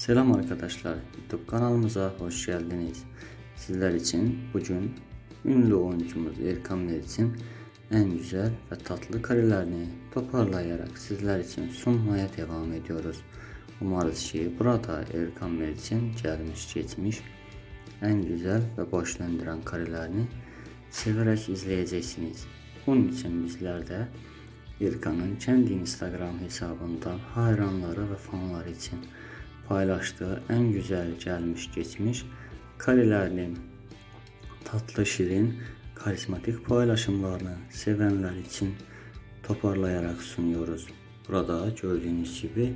Selam arkadaşlar, YouTube kanalımıza hoş geldiniz. Sizler için bugün ünlü oyuncumuz Erkan Meriç'in en güzel ve tatlı karelerini toparlayarak sizler için sunmaya devam ediyoruz. Umarız ki burada Erkan Meriç'in gelmiş geçmiş en güzel ve boşlandıran karelerini severek izleyeceksiniz. Bunun için bizler de İrkan'ın kendi Instagram hesabından hayranları ve fanları için paylaştığı en güzel gelmiş geçmiş karelerini tatlı şirin karizmatik paylaşımlarını sevenler için toparlayarak sunuyoruz. Burada gördüğünüz gibi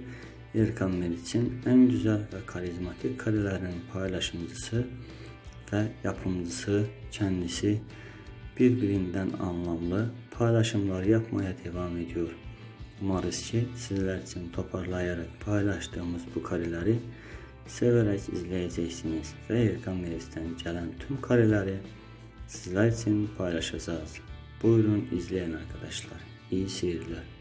İrkan Meriç'in en güzel ve karizmatik karelerinin paylaşımcısı ve yapımcısı kendisi birbirinden anlamlı paylaşımlar yapmaya devam ediyor. Umarız ki sizler için toparlayarak paylaştığımız bu kareleri severek izleyeceksiniz ve Erkan Melis'ten gelen tüm kareleri sizler için paylaşacağız. Buyurun izleyin arkadaşlar. İyi seyirler.